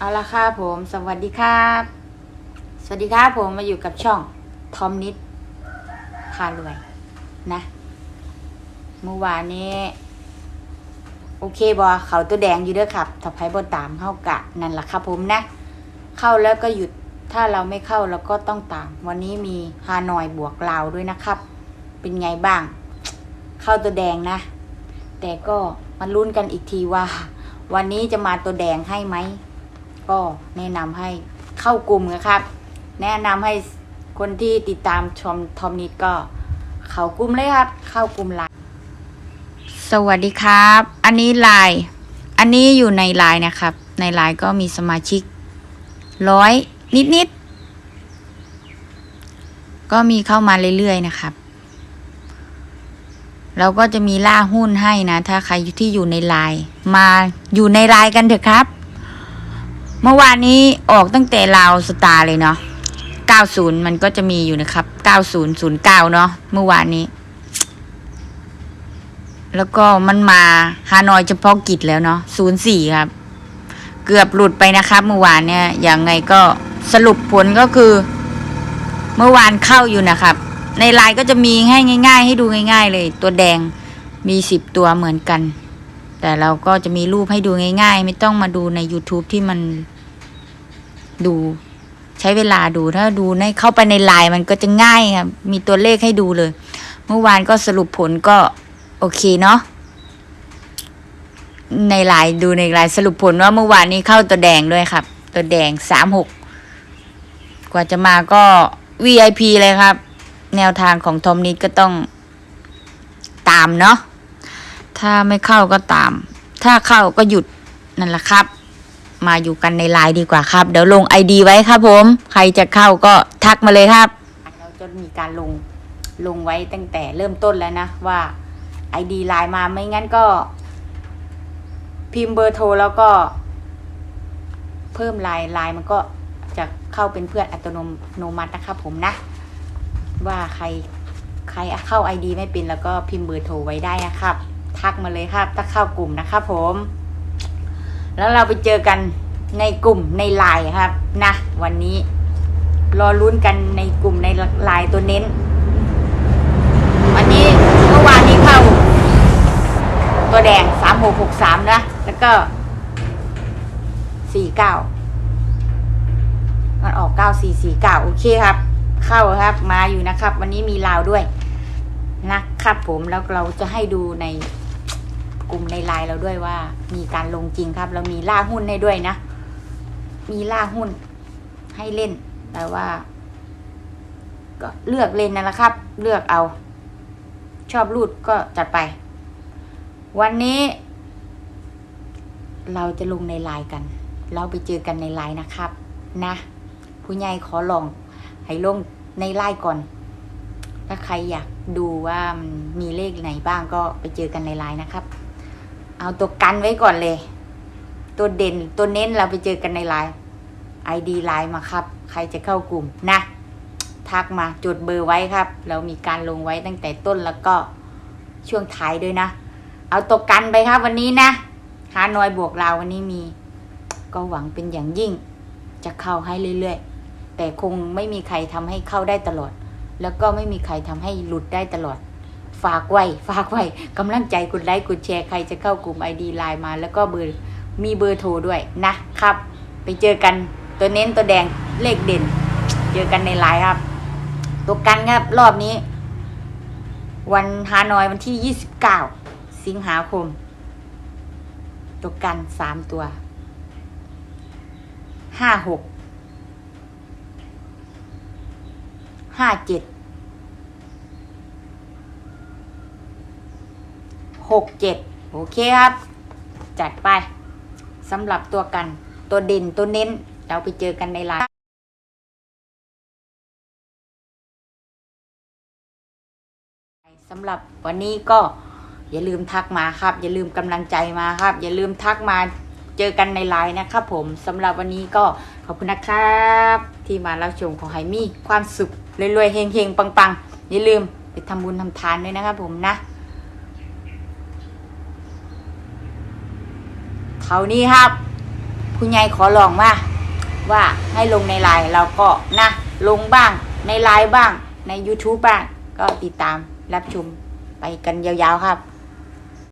เอาละครับผม สวัสดีครับ สวัสดีครับผมมาอยู่กับช่องทอมนิดพารวยนะเมื่อวานนี้ โอเคบอเขาตัวแดงอยู่เด้อครับถ้าไพ่บนตามเข้ากะนั่นแหละครับผมนะ เข้าแล้วก็หยุดถ้าเราไม่เข้าเราก็ต้องตาม วันนี้มีฮานอยบวกลาวด้วยนะครับ เป็นไงบ้าง เข้าตัวแดงนะ แต่ก็มาลุ้นกันอีกทีว่า วันนี้จะมาตัวแดงให้ไหม ก็แนะนำให้เข้ากลุ่มนะครับ แนะนำให้คนที่ติดตามชมทอมนิดก็เข้ากลุ่มเลยครับ เข้ากลุ่มไลน์สวัสดีครับ อันนี้ไลน์อันนี้อยู่ในไลน์นะครับ ในไลน์ก็มีสมาชิกร้อยนิดๆ ก็มีเข้ามาเรื่อยๆนะครับเราก็จะมีล่าหุ้นให้นะ ถ้าใครที่อยู่ในไลน์มาอยู่ในไลน์กันเถอะครับ เมื่อวานนี้ออกตั้งแต่ลาวสตาร์เลยเนาะ 90 มันก็จะมีอยู่นะครับ 9009 เนาะเมื่อวานนี้ แล้วก็มันมาฮานอยเฉพาะกิจแล้วเนาะ04 ครับ เกือบหลุดไปนะครับ เมื่อวานเนี่ยอย่างไงก็สรุปผลก็คือ เมื่อวานเข้าอยู่นะครับ ในไลน์ก็จะมีให้ง่าย ๆ ให้ดูง่าย ๆ เลย ตัวแดงมี 10 ตัวเหมือนกัน แต่เราก็จะมีรูปให้ดูง่าย ๆ ไม่ต้องมาดูใน YouTube ที่มันดูใช้เวลาดูถ้าดูในเข้าไปในไลน์มันก็จะง่ายครับมีตัวเลขให้ดูเลย เมื่อวานก็สรุปผลก็โอเคเนาะในไลน์ดูในไลน์สรุปผลว่าเมื่อวานนี้เข้าตัวแดงด้วยครับ ตัวแดงสามหกกว่าจะมาก็ VIP เลยครับ แนวทางของทอมนิดก็ต้องตามเนาะ ถ้าไม่เข้าก็ตาม ถ้าเข้าก็หยุดนั่นแหละครับ มาอยู่กันในไลน์ดีกว่าครับ เดี๋ยวลงไอดีไว้ครับผม ใครจะเข้าก็ทักมาเลยครับเราจะมีการลงลงไว้ตั้งแต่เริ่มต้นแล้วนะ ว่าไอดีไลน์มาไม่งั้นก็ พิมพ์เบอร์โทรแล้วก็ เพิ่มไลน์ไลน์มันก็จะเข้าเป็นเพื่อนอัตโนมัตินะครับผมนะ ว่าใครใครเข้า ID ไม่เป็นแล้วก็พิมพ์เบอร์โทรไว้ได้นะครับ ทักมาเลยครับถ้าเข้ากลุ่มนะครับผม แล้วเราไปเจอกันในกลุ่มในไลน์ครับนะวันนี้ รอลุ้นกันในกลุ่มในไลน์ตัวเน้น วันนี้เมื่อวานนี้เข้า ตัวแดงสามหกหกสามนะ แล้วก็สี่เก้ามันออกเก้าสี่สี่เก้าโอเคครับ เข้าครับ มาอยู่นะครับ วันนี้มีลาวด้วย นะครับผมแล้วเราจะให้ดูในกลุ่มในไลน์เราด้วยว่า มีการลงจริงครับ เรามีล่าหุ้นให้ด้วยนะ มีล่าหุ้นให้เล่น แต่ว่า ก็เลือกเล่นนั่นแหละครับ เลือกเอา ชอบรูดก็จัดไป วันนี้ เราจะลงในไลน์กัน เราไปเจอกันในไลน์นะครับ นะ ผู้ใหญ่ขอลอง ให้ลงในไลน์ก่อน ถ้าใครอยากดูว่ามันมีเลขไหนบ้างก็ไปเจอกันในไลน์นะครับ เอาตัวกันไว้ก่อนเลย ตัวเด่นตัวเน้นเราไปเจอกันในไลน์ ID ไลน์มาครับ ใครจะเข้ากลุ่มนะ ทักมาจดเบอร์ไว้ครับ เรามีการลงไว้ตั้งแต่ต้นแล้วก็ช่วงท้ายด้วยนะ เอาตัวกันไปครับวันนี้นะฮานอยบวกเราววันนี้มี ก็หวังเป็นอย่างยิ่ง จะเข้าให้เรื่อยๆ แต่คงไม่มีใครทำให้เข้าได้ตลอด แล้วก็ไม่มีใครทำให้หลุดได้ตลอด ฝากไว้ ฝากไว้กำลังใจกดไลค์กดแชร์ใครจะเข้ากลุ่ม ID ไลน์มาแล้วก็เบอร์มีเบอร์โทรด้วยนะครับ ไปเจอกันตัวเน้นตัวแดงเลขเด่น เจอกันในไลน์ครับตัวกันครับ รอบนี้ วันฮานอยวันที่ 29 สิงหาคม ตัวกันสามตัวห้าหก ห้าเจ็ดหกเจ็ดโอเคครับ จัดไปสำหรับตัวกันตัวเด่นตัวเน้น เราไปเจอกันในไลน์สำหรับวันนี้ก็อย่าลืมทักมาครับ อย่าลืมกำลังใจมาครับ อย่าลืมทักมาเจอกันในไลน์นะครับผมสำหรับวันนี้ก็ขอบคุณนะครับ ที่มารับชมของไฮมี่ความสุขรวยๆเฮงๆปังๆอย่าลืมไปทำบุญทำทานด้วยนะครับผมนะเท่านี้ครับคุณยายขอลองมาว่าให้ลงในไลน์เราก็นะลงบ้างในไลน์บ้างใน YouTube บ้าง ก็ติดตามรับชมไปกันยาวๆครับ